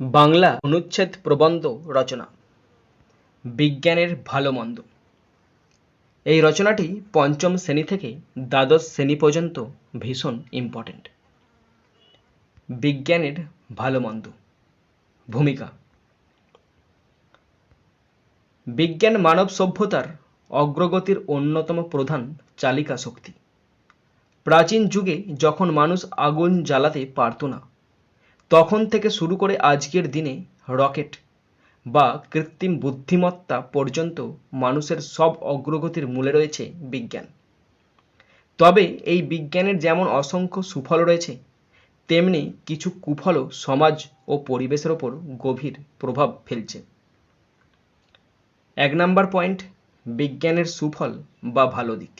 বাংলা অনুচ্ছেদ প্রবন্ধ রচনা। বিজ্ঞানের ভালো মন্দ। এই রচনাটি পঞ্চম শ্রেণি থেকে দ্বাদশ শ্রেণি পর্যন্ত ভীষণ ইম্পর্ট্যান্ট বিজ্ঞানের ভালো মন্দ। ভূমিকা। বিজ্ঞান মানব সভ্যতার অগ্রগতির অন্যতম প্রধান চালিকা শক্তি। প্রাচীন যুগে যখন মানুষ আগুন জ্বালাতে পারত না তখন থেকে শুরু করে আজকের দিনে রকেট বা কৃত্রিম বুদ্ধিমত্তা পর্যন্ত মানুষের সব অগ্রগতির মূলে রয়েছে বিজ্ঞান। তবে এই বিজ্ঞানের যেমন অসংখ্য সুফল রয়েছে, তেমনি কিছু কুফলও সমাজ ও পরিবেশের ওপর গভীর প্রভাব ফেলছে। এক নাম্বার পয়েন্ট, বিজ্ঞানের সুফল বা ভালো দিক।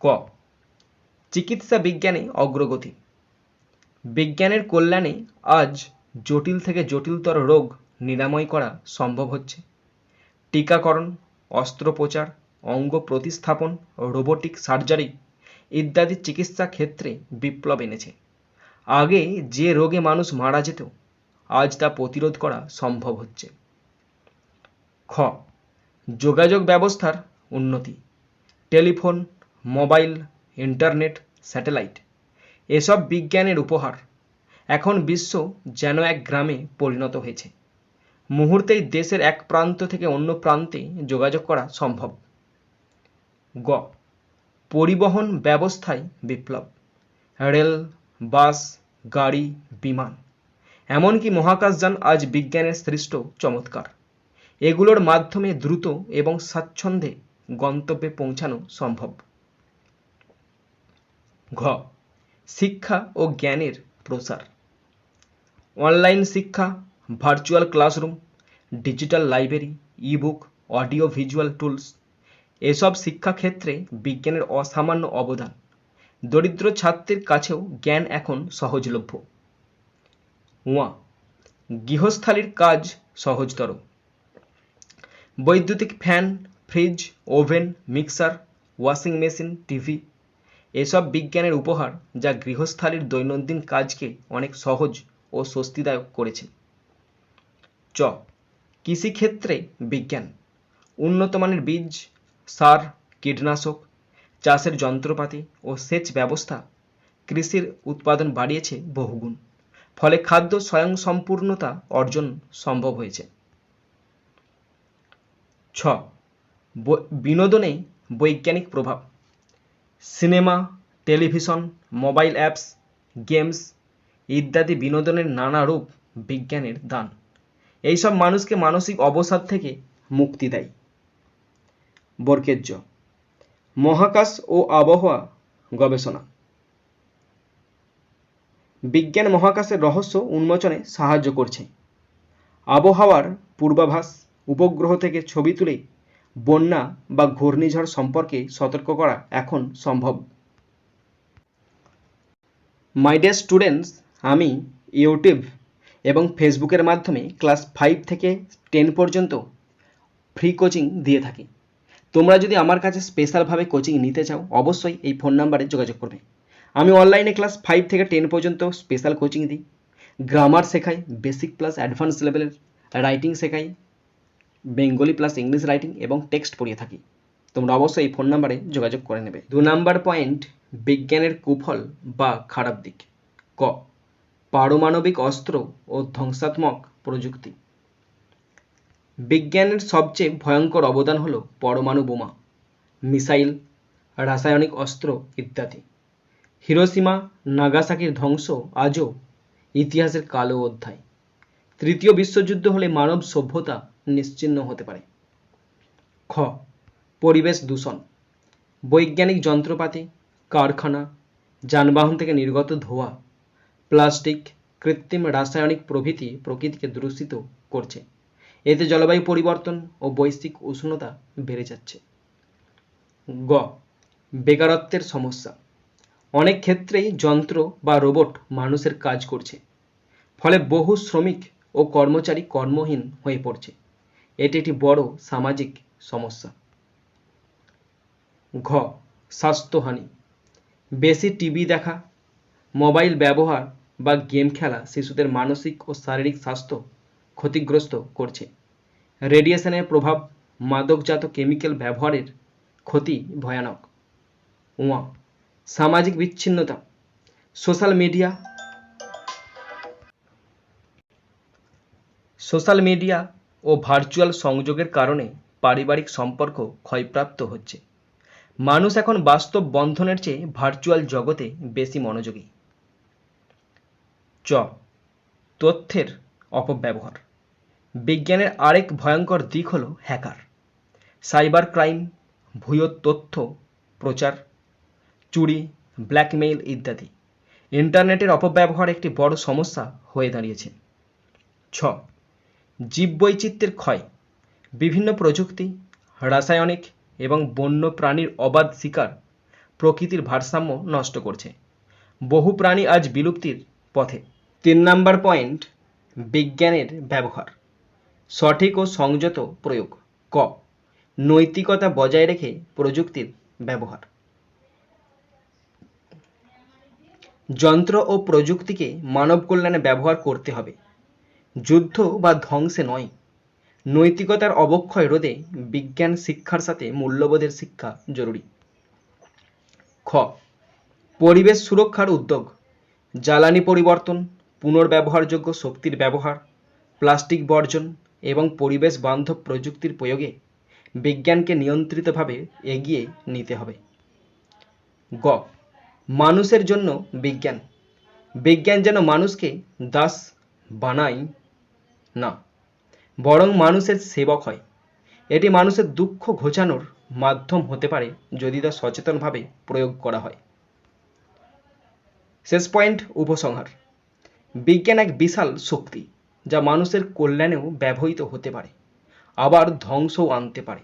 ক, চিকিৎসা বিজ্ঞানে অগ্রগতি। বিজ্ঞানের কল্যাণে আজ জটিল থেকে জটিলতর রোগ নিরাময় করা সম্ভব হচ্ছে। টিকাকরণ, অস্ত্রোপচার, অঙ্গ প্রতিস্থাপন, রোবোটিক সার্জারি ইত্যাদি চিকিৎসা ক্ষেত্রে বিপ্লব এনেছে। আগে যে রোগে মানুষ মারা যেত, আজ তা প্রতিরোধ করা সম্ভব হচ্ছে। খ, যোগাযোগ ব্যবস্থার উন্নতি। টেলিফোন, মোবাইল, ইন্টারনেট, স্যাটেলাইট এসব বিজ্ঞানের উপহার। এখন বিশ্ব যেন এক গ্রামে পরিণত হয়েছে। মুহূর্তেই দেশের এক প্রান্ত থেকে অন্য প্রান্তে যোগাযোগ করা সম্ভব। গ। পরিবহন ব্যবস্থায় বিপ্লব। রেল, বাস, গাড়ি, বিমান। এমনকি মহাকাশযান আজ বিজ্ঞানের সৃষ্ট চমৎকার। এগুলোর মাধ্যমে দ্রুত এবং স্বাচ্ছন্দ্যে গন্তব্যে পৌঁছানো সম্ভব। ঘ। শিক্ষা ও জ্ঞানের প্রসার। অনলাইন শিক্ষা, virtual classroom, digital library ebook audio visual tools এসব শিক্ষাক্ষেত্রে বিজ্ঞানের অসামান্য অবদান। দরিদ্র ছাত্রের কাছেও জ্ঞান এখন সহজলভ্য। ওয়া গৃহস্থালির কাজ সহজতর। বৈদ্যুতিক fan, fridge, oven, mixer, washing machine, TV এসব বিজ্ঞানের উপহার যা গৃহস্থালির দৈনন্দিন কাজকে অনেক সহজ ও স্বস্তিদায়ক করেছে। চ, কৃষিক্ষেত্রে বিজ্ঞান। উন্নতমানের বীজ, সার, কীটনাশক, চাষের যন্ত্রপাতি ও সেচ ব্যবস্থা কৃষির উৎপাদন বাড়িয়েছে বহুগুণ, ফলে খাদ্য স্বয়ংসম্পূর্ণতা অর্জন সম্ভব হয়েছে। ছ বিনোদনে বৈজ্ঞানিক প্রভাব। Cinema, television, mobile apps, games ইত্যাদি বিনোদনের নানা রূপ বিজ্ঞানের দান। এইসব মানুষকে মানসিক অবসাদ থেকে মুক্তি দেয়। বর্কেজ্য, মহাকাশ ও আবহাওয়া গবেষণা। বিজ্ঞান মহাকাশের রহস্য উন্মোচনে সাহায্য করছে। আবহাওয়ার পূর্বাভাস, উপগ্রহ থেকে ছবি তুলে বন্যা বা ঘূর্ণিঝড় সম্পর্কে সতর্ক করা এখন সম্ভব। মাই ডিয়ার স্টুডেন্টস আমি ইউটিউব এবং ফেসবুকের মাধ্যমে ক্লাস ফাইভ থেকে টেন পর্যন্ত ফ্রি কোচিং দিয়ে থাকি। তোমরা যদি আমার কাছে স্পেশালভাবে কোচিং নিতে চাও, অবশ্যই এই ফোন নাম্বারে যোগাযোগ করবে। আমি অনলাইনে ক্লাস ফাইভ থেকে টেন পর্যন্ত স্পেশাল কোচিং দিই। গ্রামার শেখাই বেসিক প্লাস অ্যাডভান্স লেভেলের রাইটিং শেখাই বেঙ্গলি প্লাস ইংলিশ রাইটিং এবং টেক্সট পড়িয়ে থাকি। তোমরা অবশ্যই এই ফোন নাম্বারে যোগাযোগ করে নেবে। দু নাম্বার পয়েন্ট বিজ্ঞানের কুফল বা খারাপ দিক। ক, পারমাণবিক অস্ত্র ও ধ্বংসাত্মক প্রযুক্তি। বিজ্ঞানের সবচেয়ে ভয়ঙ্কর অবদান হলো পরমাণু বোমা, মিসাইল, রাসায়নিক অস্ত্র ইত্যাদি। হিরোসীমা, নাগাসাকির ধ্বংস আজও ইতিহাসের কালো অধ্যায়। তৃতীয় বিশ্বযুদ্ধ হলে মানব সভ্যতা নিশ্চিহ্ন হতে পারে। খ, পরিবেশ দূষণ। বৈজ্ঞানিক যন্ত্রপাতি, কারখানা, যানবাহন থেকে নির্গত ধোঁয়া, প্লাস্টিক, কৃত্রিম রাসায়নিক প্রভৃতি প্রকৃতিকে দূষিত করছে। এতে জলবায়ু পরিবর্তন ও বৈশ্বিক উষ্ণতা বেড়ে যাচ্ছে। গ, বেকারত্বের সমস্যা। অনেক ক্ষেত্রেই যন্ত্র বা রোবট মানুষের কাজ করছে, ফলে বহু শ্রমিক ও কর্মচারী কর্মহীন হয়ে পড়ছে। এটি একটি বড় সামাজিক সমস্যা। ঘ, স্বাস্থ্যহানি। বেশি টিভি দেখা, মোবাইল ব্যবহার বা গেম খেলা শিশুদের মানসিক ও শারীরিক স্বাস্থ্য ক্ষতিগ্রস্ত করছে। রেডিয়েশনের প্রভাব মাদকজাত কেমিক্যাল ব্যবহারের ক্ষতি ভয়ানক। উমা, সামাজিক বিচ্ছিন্নতা। Social media. সোশ্যাল মিডিয়া ও ভার্চুয়াল সংযোগের কারণে পারিবারিক সম্পর্ক ক্ষয়প্রাপ্ত হচ্ছে। মানুষ এখন বাস্তব বন্ধনের চেয়ে ভার্চুয়াল জগতে বেশি মনোযোগী। চ, তথ্যের অপব্যবহার। বিজ্ঞানের আরেক ভয়ঙ্কর দিক হল হ্যাকার। সাইবার ক্রাইম, ভুয়ো তথ্য প্রচার, চুরি, ব্ল্যাকমেইল ইত্যাদি। ইন্টারনেটের অপব্যবহার একটি বড় সমস্যা হয়ে দাঁড়িয়েছে। ছ জীববৈচিত্র্যের ক্ষয়, বিভিন্ন প্রযুক্তি, রাসায়নিক এবং বন্য প্রাণীর অবাধ শিকার প্রকৃতির ভারসাম্য নষ্ট করছে। বহু প্রাণী আজ বিলুপ্তির পথে। তিন নাম্বার পয়েন্ট, বিজ্ঞানের ব্যবহার। সঠিক ও সংযত প্রয়োগ। ক, নৈতিকতা বজায় রেখে প্রযুক্তির ব্যবহার। যন্ত্র ও প্রযুক্তিকে মানব কল্যাণে ব্যবহার করতে হবে। যুদ্ধ বা ধ্বংসে নয়। নৈতিকতার অবক্ষয় রোধে বিজ্ঞান শিক্ষার সাথে মূল্যবোধের শিক্ষা জরুরি। খ, পরিবেশ সুরক্ষার উদ্যোগ। জ্বালানি পরিবর্তন, পুনর্ব্যবহারযোগ্য শক্তির ব্যবহার, প্লাস্টিক বর্জন এবং পরিবেশ বান্ধব প্রযুক্তির প্রয়োগে বিজ্ঞানকে নিয়ন্ত্রিতভাবে এগিয়ে নিতে হবে। গ, মানুষের জন্য বিজ্ঞান। বিজ্ঞান যেন মানুষকে দাস, বানায় না, বরং মানুষের সেবক হয়। এটি মানুষের দুঃখ ঘোচানোর মাধ্যম হতে পারে যদি তা সচেতনভাবে প্রয়োগ করা হয়। শেষ পয়েন্ট, উপসংহার। বিজ্ঞান এক বিশাল শক্তি, যা মানুষের কল্যাণেও ব্যবহৃত হতে পারে, আবার ধ্বংসও আনতে পারে।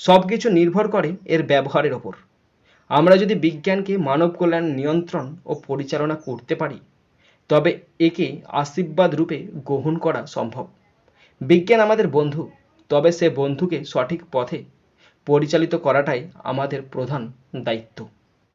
সব কিছু নির্ভর করে এর ব্যবহারের ওপর। আমরা যদি বিজ্ঞানকে মানব কল্যাণ নিয়ন্ত্রণ ও পরিচালনা করতে পারি তবে একে আশীর্বাদ রূপে গ্রহণ করা সম্ভব। বিজ্ঞান আমাদের বন্ধু, তবে সে বন্ধুকে সঠিক পথে পরিচালিত করাটাই আমাদের প্রধান দায়িত্ব।